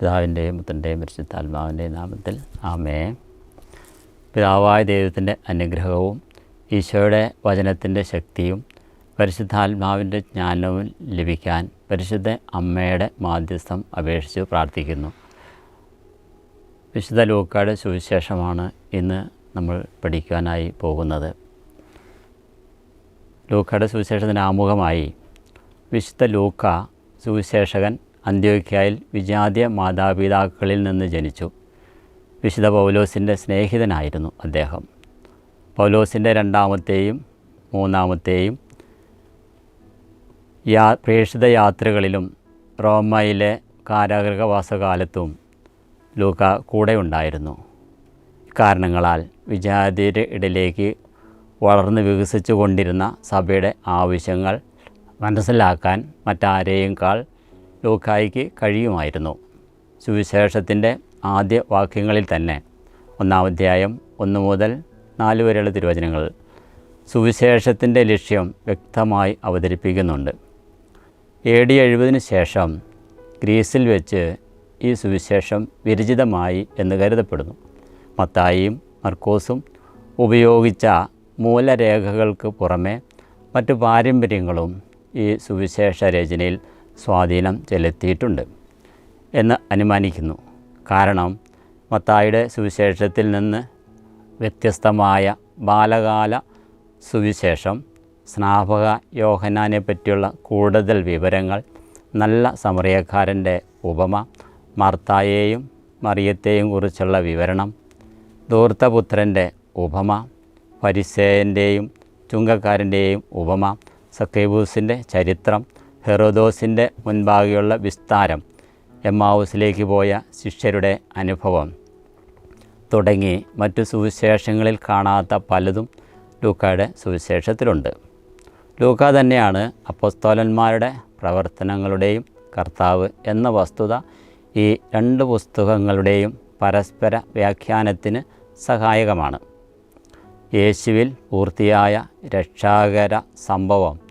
പിതാവിന്റെയും പുത്രന്റെയും പരിശുദ്ധാത്മാവിന്റെയും നാമത്തിൽ. ആമേ പിതാവായ ദൈവത്തിന്റെ അനുഗ്രഹവും ഈശോയുടെ വചനത്തിന്റെ ശക്തിയും പരിശുദ്ധാത്മാവിന്റെ ജ്ഞാനവും ലഭിക്കാൻ പരിശുദ്ധ അമ്മയുടെ മാധ്യസ്ഥം അപേക്ഷിച്ച് പ്രാർത്ഥിക്കുന്നു. വിശുദ്ധ ലൂക്കയുടെ സുവിശേഷമാണ് ഇന്ന് നമ്മൾ പഠിക്കാനായി പോകുന്നത്. ലൂക്കയുടെ സുവിശേഷത്തിന് ആമുഖമായി വിശുദ്ധ ലൂക്ക സുവിശേഷകൻ അന്ത്യോക്യായിൽ വിജാതീയ മാതാപിതാക്കളിൽ നിന്ന് ജനിച്ചു. വിശുദ്ധ പൗലോസിന്റെ സ്നേഹിതനായിരുന്നു അദ്ദേഹം. പൗലോസിന്റെ രണ്ടാമത്തെയും മൂന്നാമത്തെയും യാ പ്രേക്ഷിത യാത്രകളിലും റോമയിലെ കാരാഗ്രഹവാസകാലത്തും ലൂക്ക കൂടെ ഉണ്ടായിരുന്നു. കാരണങ്ങളാൽ വിജാതിയുടെ ഇടയിലേക്ക് വളർന്ന് വികസിച്ചു കൊണ്ടിരുന്ന സഭയുടെ ആവശ്യങ്ങൾ മനസ്സിലാക്കാൻ മറ്റാരെയുംക്കാൾ ലൂക്കായിക്ക് കഴിയുമായിരുന്നു. സുവിശേഷത്തിന്റെ ആദ്യ വാക്യങ്ങളിൽ തന്നെ ഒന്നാം ഒന്നാമധ്യായം ഒന്ന് മുതൽ നാല് വരെയുള്ള തിരുവചനങ്ങൾ സുവിശേഷത്തിന്റെ ലക്ഷ്യം വ്യക്തമായി അവതരിപ്പിക്കുന്നുണ്ട്. എ ഡി എഴുപതിന് ശേഷം ഗ്രീസിൽ വെച്ച് ഈ സുവിശേഷം വിരചിതമായി എന്ന് കരുതപ്പെടുന്നു. മത്തായിയും മർക്കോസും ഉപയോഗിച്ച മൂലരേഖകൾക്ക് പുറമെ മറ്റു പാരമ്പര്യങ്ങളും ഈ സുവിശേഷ രചനയിൽ സ്വാധീനം ചെലുത്തിയിട്ടുണ്ട് എന്ന് അനുമാനിക്കുന്നു. കാരണം മത്തായിയുടെ സുവിശേഷത്തിൽ നിന്ന് വ്യത്യസ്തമായ ബാലകാല സുവിശേഷം സ്നാപക യോഹനാനെ പറ്റിയുള്ള കൂടുതൽ വിവരങ്ങൾ നല്ല സമറിയക്കാരന്റെ ഉപമ മർത്തായെയും മറിയത്തെയും കുറിച്ചുള്ള വിവരണം ദൂർത്തപുത്രന്റെ ഉപമ പരിസേന്റെയും ചുങ്കക്കാരന്റെയും ഉപമ സക്കേബൂസിന്റെ ചരിത്രം ഹെറോദോസിന്റെ മുൻപാകെയുള്ള വിസ്താരം എമ്മാവൂസിലേക്ക് പോയ ശിഷ്യരുടെ അനുഭവം. തുടങ്ങി മറ്റു സുവിശേഷങ്ങളിൽ കാണാത്ത പലതും ലൂക്കയുടെ സുവിശേഷത്തിലുണ്ട്. ലൂക്ക തന്നെയാണ് അപ്പസ്തോലന്മാരുടെ പ്രവർത്തനങ്ങളുടെയും കർത്താവ് എന്ന വസ്തുത ഈ രണ്ട് പുസ്തകങ്ങളുടെയും പരസ്പര വ്യാഖ്യാനത്തിന് സഹായകമാണ്. യേശുവിൽ പൂർത്തിയായ രക്ഷാകര സംഭവം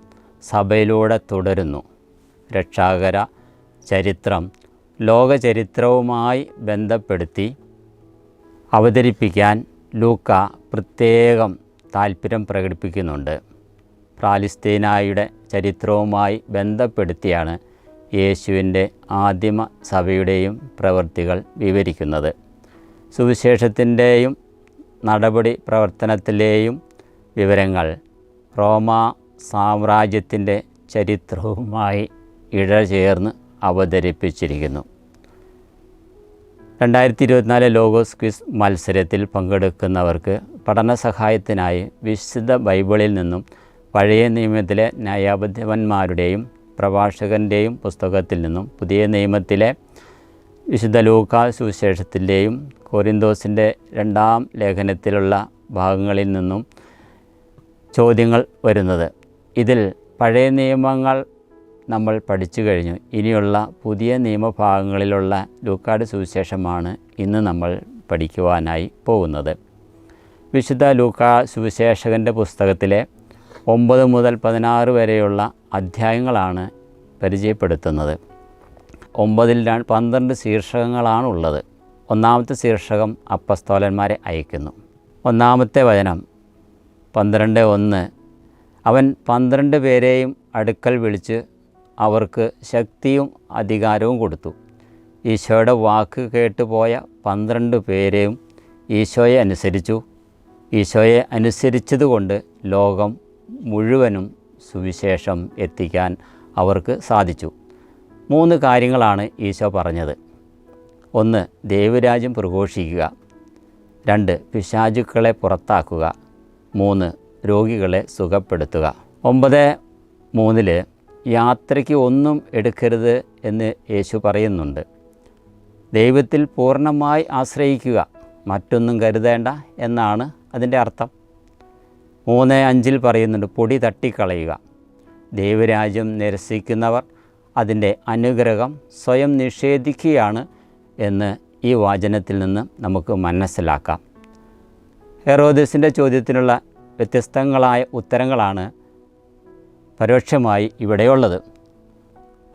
സഭയിലൂടെ തുടരുന്നു. രക്ഷാകര ചരിത്രം ലോകചരിത്രവുമായി ബന്ധപ്പെടുത്തി അവതരിപ്പിക്കാൻ ലൂക്ക പ്രത്യേകം താല്പര്യം പ്രകടിപ്പിക്കുന്നുണ്ട്. പ്രാലിസ്തീനായുടെ ചരിത്രവുമായി ബന്ധപ്പെടുത്തിയാണ് യേശുവിന്റെ ആദിമ സഭയുടെയും പ്രവൃത്തികൾ വിവരിക്കുന്നത്. സുവിശേഷത്തിന്റെയും നടപടി പ്രവർത്തനത്തിലെയും വിവരങ്ങൾ റോമ സാമ്രാജ്യത്തിന്റെ ചരിത്രവുമായി ഇഴചേർന്ന് അവതരിപ്പിച്ചിരിക്കുന്നു. രണ്ടായിരത്തി ഇരുപത്തിനാല് ലോഗോസ് ക്വിസ് മത്സരത്തിൽ പങ്കെടുക്കുന്നവർക്ക് പഠന സഹായത്തിനായി വിശുദ്ധ ബൈബിളിൽ നിന്നും പഴയ നിയമത്തിലെ ന്യായാബദ്ധവന്മാരുടെയും പ്രഭാഷകന്റെയും പുസ്തകത്തിൽ നിന്നും പുതിയ നിയമത്തിലെ വിശുദ്ധ ലൂക്കാ സുവിശേഷത്തിന്റെയും കോരിന്തോസിന്റെ രണ്ടാം ലേഖനത്തിലുള്ള ഭാഗങ്ങളിൽ നിന്നും ചോദ്യങ്ങൾ വരുന്നത്. ഇതിൽ പഴയ നിയമങ്ങൾ നമ്മൾ പഠിച്ചു കഴിഞ്ഞു. ഇനിയുള്ള പുതിയ നിയമഭാഗങ്ങളിലുള്ള ലൂക്കാട് സുവിശേഷമാണ് ഇന്ന് നമ്മൾ പഠിക്കുവാനായി പോകുന്നത്. വിശുദ്ധ ലൂക്കാ സുവിശേഷകന്റെ പുസ്തകത്തിലെ ഒമ്പത് മുതൽ പതിനാറ് വരെയുള്ള അധ്യായങ്ങളാണ് പരിചയപ്പെടുത്തുന്നത്. ഒമ്പതിൽ പന്ത്രണ്ട് ശീർഷകങ്ങളാണുള്ളത് ഒന്നാമത്തെ ശീർഷകം അപ്പസ്തോലന്മാരെ അയക്കുന്നു. ഒന്നാമത്തെ വചനം പന്ത്രണ്ട് ഒന്ന് അവൻ പന്ത്രണ്ട് പേരെയും അടുക്കൽ വിളിച്ച് അവർക്ക് ശക്തിയും അധികാരവും കൊടുത്തു. ഈശോയുടെ വാക്ക് കേട്ടുപോയ പന്ത്രണ്ട് പേരെയും ഈശോയെ അനുസരിച്ചു. ഈശോയെ അനുസരിച്ചതുകൊണ്ട് ലോകം മുഴുവനും സുവിശേഷം എത്തിക്കാൻ അവർക്ക് സാധിച്ചു. മൂന്ന് കാര്യങ്ങളാണ് ഈശോ പറഞ്ഞത്. ഒന്ന് ദൈവരാജ്യം പ്രഘോഷിക്കുക. രണ്ട് പിശാചുക്കളെ പുറത്താക്കുക. മൂന്ന് രോഗികളെ സുഖപ്പെടുത്തുക. ഒമ്പത് മൂന്നിൽ യാത്രയ്ക്ക് ഒന്നും എടുക്കരുത് എന്ന് യേശു പറയുന്നുണ്ട്. ദൈവത്തിൽ പൂർണമായി ആശ്രയിക്കുക മറ്റൊന്നും കരുതേണ്ട എന്നാണ് അതിന്റെ അർത്ഥം. മൂന്ന് അഞ്ചിൽ പറയുന്നുണ്ട് പൊടി തട്ടിക്കളയുക. ദൈവരാജ്യം നിരസിക്കുന്നവർ അതിന്റെ അനുഗ്രഹം സ്വയം നിഷേധിക്കുകയാണ് എന്ന് ഈ വാചനത്തിൽ നിന്ന് നമുക്ക് മനസ്സിലാക്കാം. ഹെറോദസിന്റെ ചോദ്യത്തിനുള്ള വ്യത്യസ്തങ്ങളായ ഉത്തരങ്ങളാണ് പരോക്ഷമായി ഇവിടെയുള്ളത്.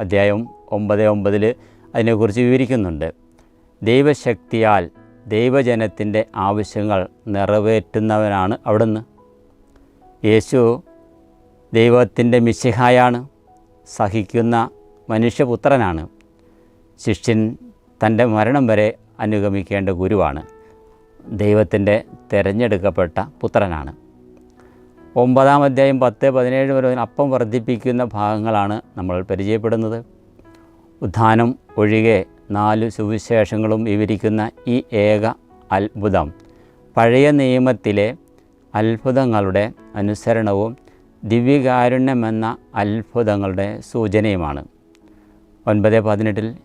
അധ്യായം ഒമ്പത് ഒമ്പതിൽ അതിനെക്കുറിച്ച് വിവരിക്കുന്നുണ്ട്. ദൈവശക്തിയാൽ ദൈവജനത്തിന്റെ ആവശ്യങ്ങൾ നിറവേറ്റുന്നവനാണ് അവിടുന്ന്. യേശു ദൈവത്തിന്റെ മിശിഹായാണ്. സഹിക്കുന്ന മനുഷ്യപുത്രനാണ്. ശിഷ്യൻ തന്റെ മരണം വരെ അനുഗമിക്കേണ്ട ഗുരുവാണ്. ദൈവത്തിന്റെ തിരഞ്ഞെടുക്കപ്പെട്ട പുത്രനാണ്. ഒമ്പതാം അധ്യായം പത്ത് പതിനേഴ് വരെ അപ്പം വർദ്ധിപ്പിക്കുന്ന ഭാഗങ്ങളാണ് നമ്മൾ പരിചയപ്പെടുന്നത്. ഉദ്ധാനം ഒഴികെ നാല് സുവിശേഷങ്ങളും വിവരിക്കുന്ന ഈ ഏക അത്ഭുതം. പഴയ നിയമത്തിലെ അത്ഭുതങ്ങളുടെ അനുസരണവും ദിവ്യകാരുണ്യമെന്ന അത്ഭുതങ്ങളുടെ സൂചനയുമാണ്. ഒൻപത് പതിനെട്ടിൽ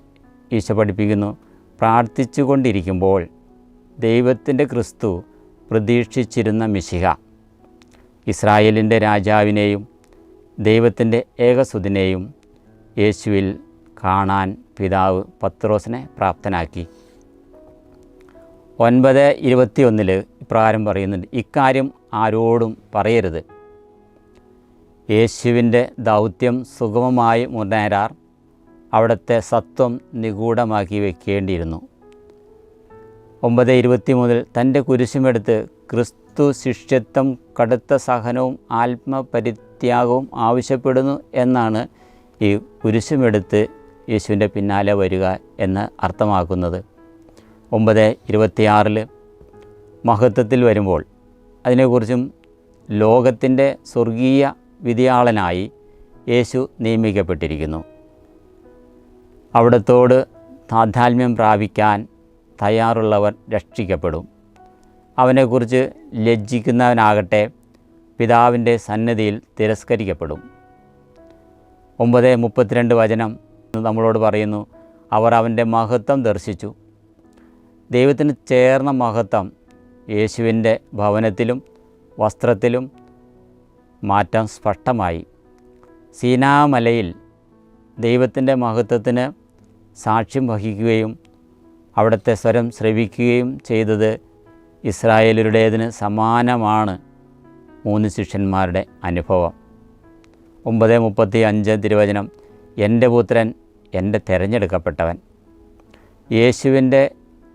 ഈശോ പഠിപ്പിക്കുന്നു പ്രാർത്ഥിച്ചുകൊണ്ടിരിക്കുമ്പോൾ ദൈവത്തിന്റെ ക്രിസ്തു പ്രതീക്ഷിച്ചിരുന്ന മിശിഹ ഇസ്രായേലിന്റെ രാജാവിനെയും ദൈവത്തിന്റെ ഏകസുതിനെയും യേശുവിൽ കാണാൻ പിതാവ് പത്രോസിനെ പ്രാപ്തനാക്കി. ഒൻപത് ഇരുപത്തിയൊന്നിൽ ഇപ്രകാരം പറയുന്നുണ്ട് ഇക്കാര്യം ആരോടും പറയരുത്. യേശുവിന്റെ ദൗത്യം സുഗമമായി മുന്നേറാർ അവിടുത്തെ സത്വം നിഗൂഢമാക്കി വയ്ക്കേണ്ടിയിരുന്നു ഒമ്പത് ഇരുപത്തി മുതൽ തന്റെ കുരിശുമെടുത്ത് ക്രിസ്തു ശിഷ്യത്വം കടുത്ത സഹനവും ആത്മപരിത്യാഗവും ആവശ്യപ്പെടുന്നു എന്നാണ് ഈ കുരിശുമെടുത്ത് യേശുവിന്റെ പിന്നാലെ വരിക എന്ന് അർത്ഥമാക്കുന്നത്. ഒമ്പത് ഇരുപത്തിയാറിൽ മഹത്വത്തിൽ വരുമ്പോൾ അതിനെക്കുറിച്ചും ലോകത്തിന്റെ സ്വർഗീയ വിധിയാളനായി യേശു നിയമിക്കപ്പെട്ടിരിക്കുന്നു. അവിടത്തോട് താതാത്മ്യം പ്രാപിക്കാൻ തയ്യാറുള്ളവർ രക്ഷിക്കപ്പെടും. അവനെക്കുറിച്ച് ലജ്ജിക്കുന്നവനാകട്ടെ പിതാവിന്റെ സന്നദ്ധിയിൽ തിരസ്കരിക്കപ്പെടും. ഒമ്പത് മുപ്പത്തിരണ്ട് വചനം നമ്മളോട് പറയുന്നു അവർ അവന്റെ മഹത്വം ദർശിച്ചു. ദൈവത്തിന് ചേർന്ന മഹത്വം യേശുവിന്റെ ഭവനത്തിലും വസ്ത്രത്തിലും മാറ്റം സ്പഷ്ടമായി. സീനാമലയിൽ ദൈവത്തിന്റെ മഹത്വത്തിന് സാക്ഷ്യം വഹിക്കുകയും അവിടുത്തെ സ്വരം ശ്രവിക്കുകയും ചെയ്തത് ഇസ്രായേലരുടേതിന് സമാനമാണ് മൂന്ന് ശിഷ്യന്മാരുടെ അനുഭവം. ഒമ്പത് മുപ്പത്തി അഞ്ച് തിരുവചനം എന്റെ പുത്രൻ എന്റെ തിരഞ്ഞെടുക്കപ്പെട്ടവൻ. യേശുവിന്റെ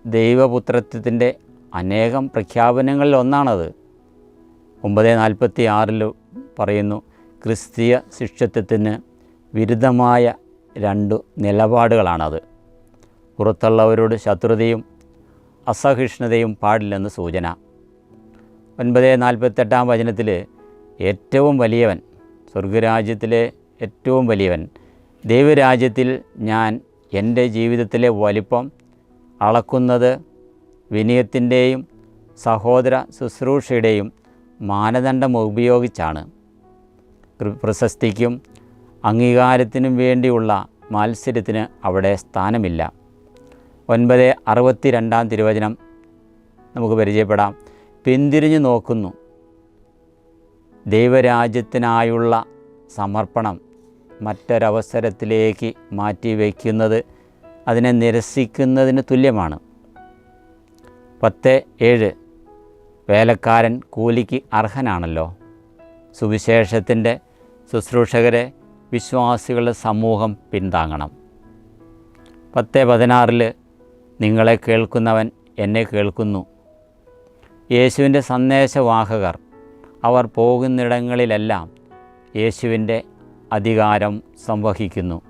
ദൈവപുത്രത്വത്തിന്റെ അനേകം പ്രഖ്യാപനങ്ങളിൽ ഒന്നാണത്. ഒമ്പത് നാൽപ്പത്തി ആറിൽ പറയുന്നു ക്രിസ്തീയ ശിഷ്യത്വത്തിന് വിരുദ്ധമായ രണ്ടു നിലപാടുകളാണത്. പുറത്തുള്ളവരോട് ശത്രുതയും അസഹിഷ്ണുതയും പാടില്ലെന്ന് സൂചന. ഒൻപത് നാൽപ്പത്തെട്ടാം വചനത്തിൽ ഏറ്റവും വലിയവൻ സ്വർഗരാജ്യത്തിലെ ഏറ്റവും വലിയവൻ ദൈവരാജ്യത്തിൽ ഞാൻ എന്റെ ജീവിതത്തിലെ വലിപ്പം അളക്കുന്നത് വിനയത്തിന്റെയും സഹോദര ശുശ്രൂഷയുടെയും മാനദണ്ഡം ഉപയോഗിച്ചാണ്. പ്ര- പ്രശസ്തിക്കും അംഗീകാരത്തിനും വേണ്ടിയുള്ള മത്സരത്തിന് അവിടെ സ്ഥാനമില്ല. ഒൻപത് അറുപത്തി രണ്ടാം തിരുവചനം. നമുക്ക് പരിചയപ്പെടാം. പിന്തിരിഞ്ഞു നോക്കുന്നു. ദൈവരാജ്യത്തിനായുള്ള സമർപ്പണം മറ്റൊരവസരത്തിലേക്ക് മാറ്റിവെക്കുന്നത് അതിനെ നിരസിക്കുന്നതിന് തുല്യമാണ്. പത്ത് ഏഴ്. വേലക്കാരൻ കൂലിക്ക് അർഹനാണല്ലോ. സുവിശേഷത്തിന്റെ ശുശ്രൂഷകരെ വിശ്വാസികളുടെ സമൂഹം പിന്താങ്ങണം പത്ത് പതിനാറിൽ നിങ്ങളെ കേൾക്കുന്നവൻ എന്നെ കേൾക്കുന്നു. യേശുവിന്റെ സന്ദേശവാഹകർ അവർ പോകുന്നിടങ്ങളിലെല്ലാം യേശുവിന്റെ അധികാരം സംവഹിക്കുന്നു.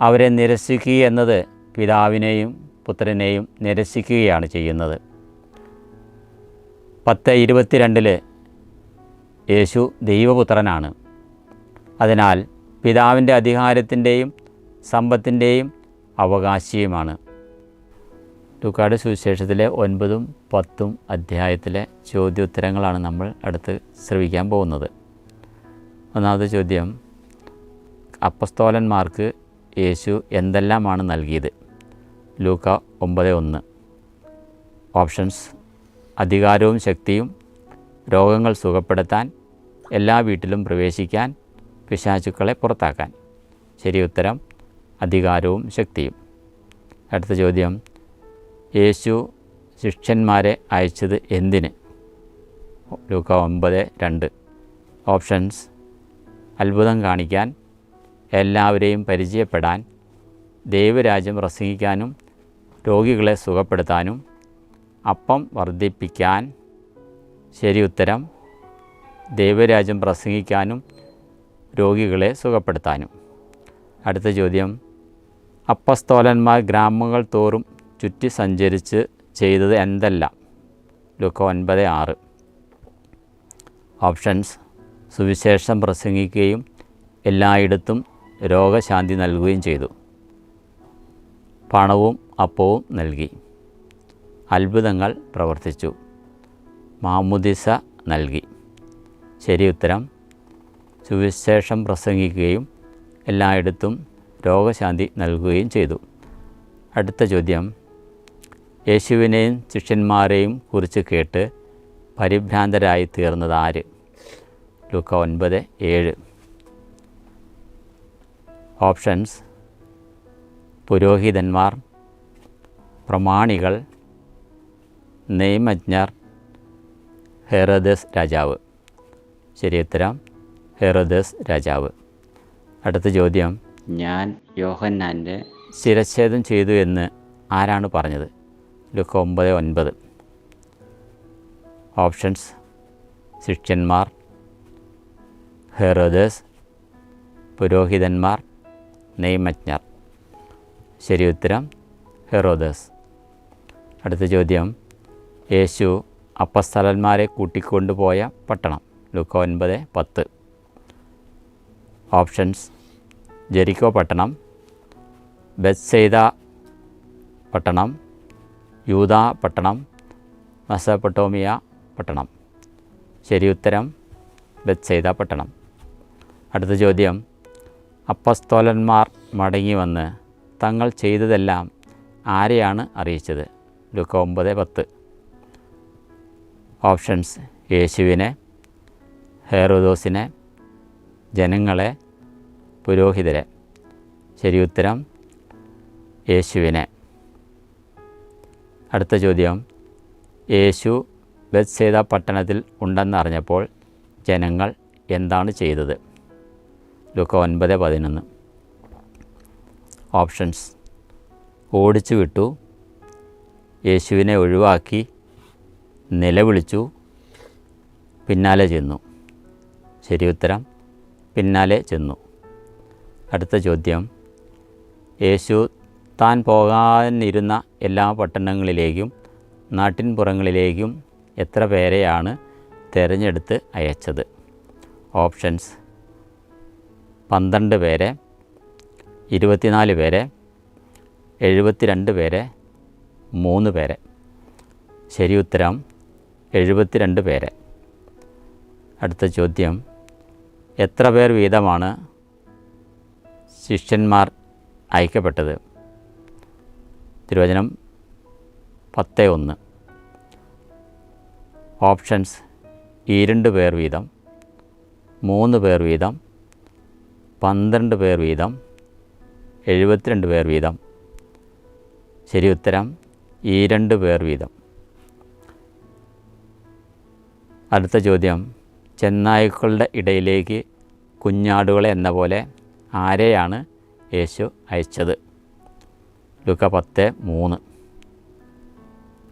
അവരെ നിരസിക്കുക എന്നത് പിതാവിനെയും പുത്രനെയും നിരസിക്കുകയാണ് ചെയ്യുന്നത്. പത്ത് ഇരുപത്തിരണ്ടിൽ യേശു ദൈവപുത്രനാണ്. അതിനാൽ പിതാവിന്റെ അധികാരത്തിന്റെയും സമ്പത്തിന്റെയും അവകാശിയുമാണ്. ലൂക്കാട് സുവിശേഷത്തിലെ ഒൻപതും പത്തും അധ്യായത്തിലെ ചോദ്യോത്തരങ്ങളാണ് നമ്മൾ അടുത്ത് ശ്രവിക്കാൻ പോകുന്നത്. ഒന്നാമത്തെ ചോദ്യം അപ്പസ്തോലന്മാർക്ക് യേശു എന്തെല്ലാമാണ് നൽകിയത്? ലൂക്ക ഒമ്പത് ഒന്ന്. ഓപ്ഷൻസ് അധികാരവും ശക്തിയും രോഗങ്ങൾ സുഖപ്പെടുത്താൻ എല്ലാ വീട്ടിലും പ്രവേശിക്കാൻ പിശാചുക്കളെ പുറത്താക്കാൻ. ശരി ഉത്തരം അധികാരവും ശക്തിയും. അടുത്ത ചോദ്യം യേശു ശിഷ്യന്മാരെ അയച്ചത് എന്തിന്? ലൂക്ക ഒമ്പത് രണ്ട്. ഓപ്ഷൻസ്. അത്ഭുതം കാണിക്കാൻ എല്ലാവരെയും പരിചയപ്പെടാൻ ദൈവരാജ്യം പ്രസംഗിക്കാനും രോഗികളെ സുഖപ്പെടുത്താനും അപ്പം വർദ്ധിപ്പിക്കാൻ. ശരി ഉത്തരം. ദൈവരാജ്യം പ്രസംഗിക്കാനും രോഗികളെ സുഖപ്പെടുത്താനും. അടുത്ത ചോദ്യം. അപ്പസ്തോലന്മാർ ഗ്രാമങ്ങൾ തോറും ചുറ്റി സഞ്ചരിച്ച് ചെയ്തത് എന്തെല്ലാം. ലുക്ക ഒൻപത് ആറ്. ഓപ്ഷൻസ്. സുവിശേഷം പ്രസംഗിക്കുകയും എല്ലായിടത്തും രോഗശാന്തി നൽകുകയും ചെയ്തു. പണവും അപ്പവും നൽകി. അത്ഭുതങ്ങൾ പ്രവർത്തിച്ചു. മാമുദിസ നൽകി. ശരി ഉത്തരം. സുവിശേഷം പ്രസംഗിക്കുകയും എല്ലായിടത്തും രോഗശാന്തി നൽകുകയും ചെയ്തു. അടുത്ത ചോദ്യം. യേശുവിനെയും ശിഷ്യന്മാരെയും കുറിച്ച് കേട്ട് പരിഭ്രാന്തരായി തീർന്നത് ആര്? ലുക്ക ഒൻപത് ഏഴ്. ഓപ്ഷൻസ്. പുരോഹിതന്മാർ പ്രമാണികൾ നിയമജ്ഞർ ഹെറദസ് രാജാവ്. ശരിയുത്തരം ഹെറദസ് രാജാവ്. അടുത്ത ചോദ്യം. ഞാൻ യോഹന്നാന്റെ ശിരച്ഛേദം ചെയ്തു എന്ന് ആരാണ് പറഞ്ഞത്? ലുക്ക ഒമ്പത് ഒൻപത്. ഓപ്ഷൻസ് ശിഷ്യന്മാർ ഹെറോദേസ് പുരോഹിതന്മാർ നെയ്മജ്ഞർ. ശരി ഉത്തരം ഹെറോദേസ്. അടുത്ത ചോദ്യം യേശു അപ്പസ്ഥലന്മാരെ കൂട്ടിക്കൊണ്ടുപോയ പട്ടണം ലുക്ക ഒൻപത് പത്ത്. ഓപ്ഷൻസ് ജെറിക്കോ പട്ടണം ബെത്സൈദ പട്ടണം യൂത പട്ടണം മെസപ്പൊട്ടോമിയ പട്ടണം. ശരി ഉത്തരം ബത്സൈദ പട്ടണം. അടുത്ത ചോദ്യം അപ്പസ്തോലന്മാർ മടങ്ങി വന്ന് തങ്ങൾ ചെയ്തതെല്ലാം ആരെയാണ് അറിയിച്ചത്? ലുക്ക ഒമ്പത് പത്ത്. ഓപ്ഷൻസ് യേശുവിനെ ഹെറുദോസിനെ ജനങ്ങളെ പുരോഹിതരെ. ശരി ഉത്തരം യേശുവിനെ. അടുത്ത ചോദ്യം. യേശു ബത്സേത പട്ടണത്തിൽ ഉണ്ടെന്നറിഞ്ഞപ്പോൾ ജനങ്ങൾ എന്താണ് ചെയ്തത്? ലുക്ക ഒൻപത് പതിനൊന്ന്. ഓപ്ഷൻസ്. ഓടിച്ചു വിട്ടു. യേശുവിനെ ഒഴിവാക്കി. നിലവിളിച്ചു. പിന്നാലെ ചെന്നു. ശരി ഉത്തരം. പിന്നാലെ ചെന്നു. അടുത്ത ചോദ്യം. യേശു താൻ പോകാനിരുന്ന എല്ലാ പട്ടണങ്ങളിലേക്കും നാട്ടിൻപുറങ്ങളിലേക്കും എത്ര പേരെയാണ് തിരഞ്ഞെടുത്ത് അയച്ചത്? ഓപ്ഷൻസ്. പന്ത്രണ്ട് പേരെ ഇരുപത്തിനാല് പേരെ എഴുപത്തിരണ്ട് പേരെ മൂന്ന് പേരെ. ശരി ഉത്തരം എഴുപത്തിരണ്ട് പേരെ. അടുത്ത ചോദ്യം. എത്ര പേർ വീതമാണ് ശിഷ്യന്മാർ അയക്കപ്പെട്ടത്? തിരുവചനം പത്ത് ഒന്ന്. ഓപ്ഷൻസ് ഈ രണ്ട് പേർ വീതം മൂന്ന് പേർ വീതം പന്ത്രണ്ട് പേർ വീതം എഴുപത്തിരണ്ട് പേർ വീതം. ശരി ഉത്തരം ഈ രണ്ട് പേർ വീതം. അടുത്ത ചോദ്യം ചെന്നായ്ക്കളുടെ ഇടയിലേക്ക് കുഞ്ഞാടുകളെ എന്ന പോലെ ആരെയാണ് യേശു അയച്ചത്? ലുക്ക പത്ത് മൂന്ന്.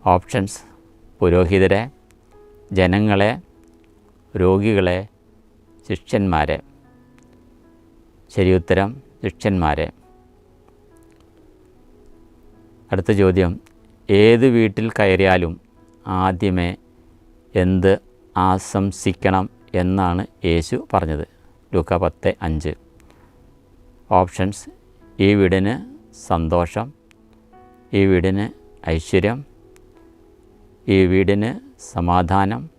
ഓപ്ഷൻസ്. പുരോഹിതരെ ജനങ്ങളെ രോഗികളെ ശിഷ്യന്മാരെ. ശരിയുത്തരം ശിഷ്യന്മാരെ. അടുത്ത ചോദ്യം. ഏത് വീട്ടിൽ കയറിയാലും ആദ്യമേ എന്ത് ആശംസിക്കണം എന്നാണ് യേശു പറഞ്ഞത്. ലുക്ക പത്ത് അഞ്ച്. ഓപ്ഷൻസ്. ഈ വീടിന് സന്തോഷം ഈ വീടിന് ഐശ്വര്യം ഈ വീടിന് സമാധാനം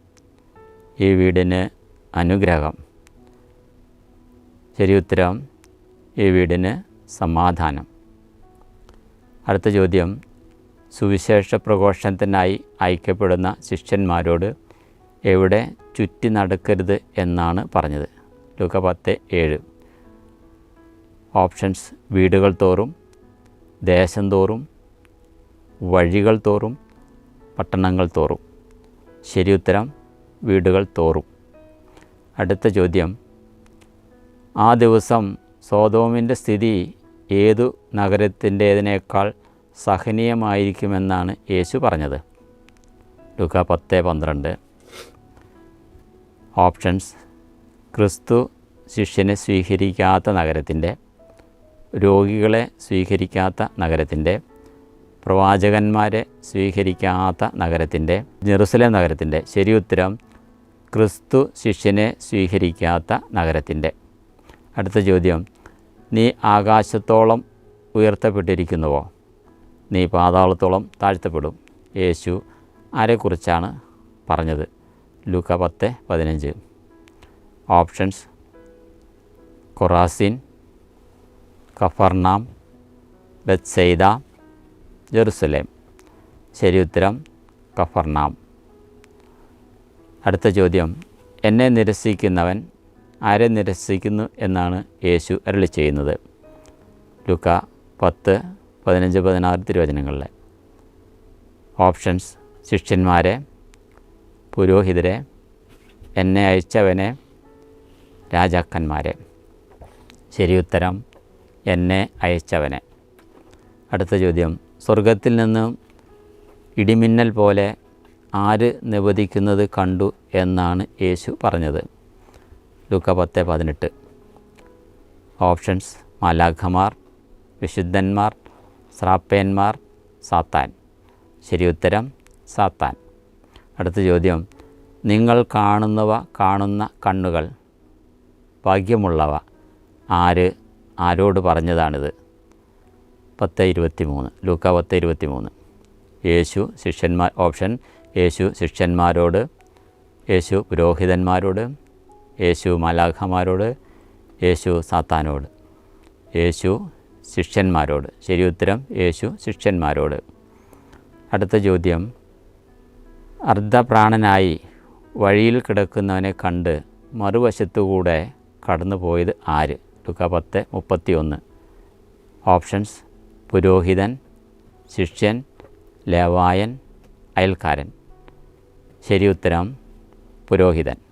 ഈ വീടിന് അനുഗ്രഹം. ശരി ഉത്തരം ഈ വീടിന് സമാധാനം. അടുത്ത ചോദ്യം സുവിശേഷ പ്രഘോഷണത്തിനായി അയക്കപ്പെടുന്ന ശിഷ്യന്മാരോട് എവിടെ ചുറ്റി നടക്കരുത് എന്നാണ് പറഞ്ഞത്. ലൂക്ക പത്ത് ഏഴ്. ഓപ്ഷൻസ് വീടുകൾ തോറും ദേശം തോറും വഴികൾ തോറും പട്ടണങ്ങൾ തോറും. ശരി ഉത്തരം വീടുകൾ തോറും. അടുത്ത ചോദ്യം. ആ ദിവസം സോതോമിന്റെ സ്ഥിതി ഏതു നഗരത്തിന്റേതിനേക്കാൾ സഹനീയമായിരിക്കുമെന്നാണ് യേശു പറഞ്ഞത്. ലുക പത്ത് പന്ത്രണ്ട്. ഓപ്ഷൻസ്. ക്രിസ്തു ശിഷ്യനെ സ്വീകരിക്കാത്ത നഗരത്തിന്റെ രോഗികളെ സ്വീകരിക്കാത്ത നഗരത്തിന്റെ പ്രവാചകന്മാരെ സ്വീകരിക്കാത്ത നഗരത്തിന്റെ ജെറുസലേം നഗരത്തിന്റെ ശരി ഉത്തരം ക്രിസ്തു ശിഷ്യനെ സ്വീകരിക്കാത്ത നഗരത്തിന്റെ. അടുത്ത ചോദ്യം നീ ആകാശത്തോളം ഉയർത്തപ്പെട്ടിരിക്കുന്നുവോ? നീ പാതാളത്തോളം താഴ്ത്തപ്പെടും. യേശു ആരെക്കുറിച്ചാണ് പറഞ്ഞത്? ലൂക്ക പത്ത് പതിനഞ്ച്. Options Chorazin Capernaum Bethsaida Jerusalem. ശരി ഉത്തരം കഫർനാം. അടുത്ത ചോദ്യം എന്നെ നിരസിക്കുന്നവൻ ആരെ നിരസിക്കുന്നു എന്നാണ് യേശു അരളി ചെയ്യുന്നത്? ലുക്ക പത്ത് പതിനഞ്ച് പതിനാറ് തിരുവചനങ്ങളിലെ. ഓപ്ഷൻസ് ശിഷ്യന്മാരെ പുരോഹിതരെ എന്നെ അയച്ചവനെ രാജാക്കന്മാരെ. ശരി ഉത്തരം എന്നെ അയച്ചവനെ. അടുത്ത ചോദ്യം സ്വർഗത്തിൽ നിന്നും ഇടിമിന്നൽ പോലെ ആര് നിവദിക്കുന്നത് കണ്ടു എന്നാണ് യേശു പറഞ്ഞത്. ലുക്ക പത്ത് പതിനെട്ട്. ഓപ്ഷൻസ് മാലാഖമാർ വിശുദ്ധന്മാർ സ്രാപ്പേന്മാർ സാത്താൻ. ശരി ഉത്തരം സാത്താൻ. അടുത്ത ചോദ്യം. നിങ്ങൾ കാണുന്നവ കാണുന്ന കണ്ണുകൾ. ഭാഗ്യമുള്ളവ. ആര്? ആരോട് പറഞ്ഞതാണിത്? പത്ത് ഇരുപത്തി മൂന്ന് ലൂക്ക പത്ത് ഇരുപത്തി മൂന്ന് യേശു ശിഷ്യന്മാർ ഓപ്ഷൻ യേശു ശിഷ്യന്മാരോട് യേശു പുരോഹിതന്മാരോട് യേശു മലാഖമാരോട് യേശു സാത്താനോട്. യേശു ശിഷ്യന്മാരോട്. ശരി ഉത്തരം യേശു ശിഷ്യന്മാരോട്. അടുത്ത ചോദ്യം. അർദ്ധപ്രാണനായി വഴിയിൽ കിടക്കുന്നവനെ കണ്ട് മറുവശത്തുകൂടെ കടന്നു പോയത് ആര്? ലുക്ക പത്ത് മുപ്പത്തി ഒന്ന് ഓപ്ഷൻസ്. പുരോഹിതൻ ശിഷ്യൻ ലേവായൻ അയൽക്കാരൻ. ശരി ഉത്തരം പുരോഹിതൻ.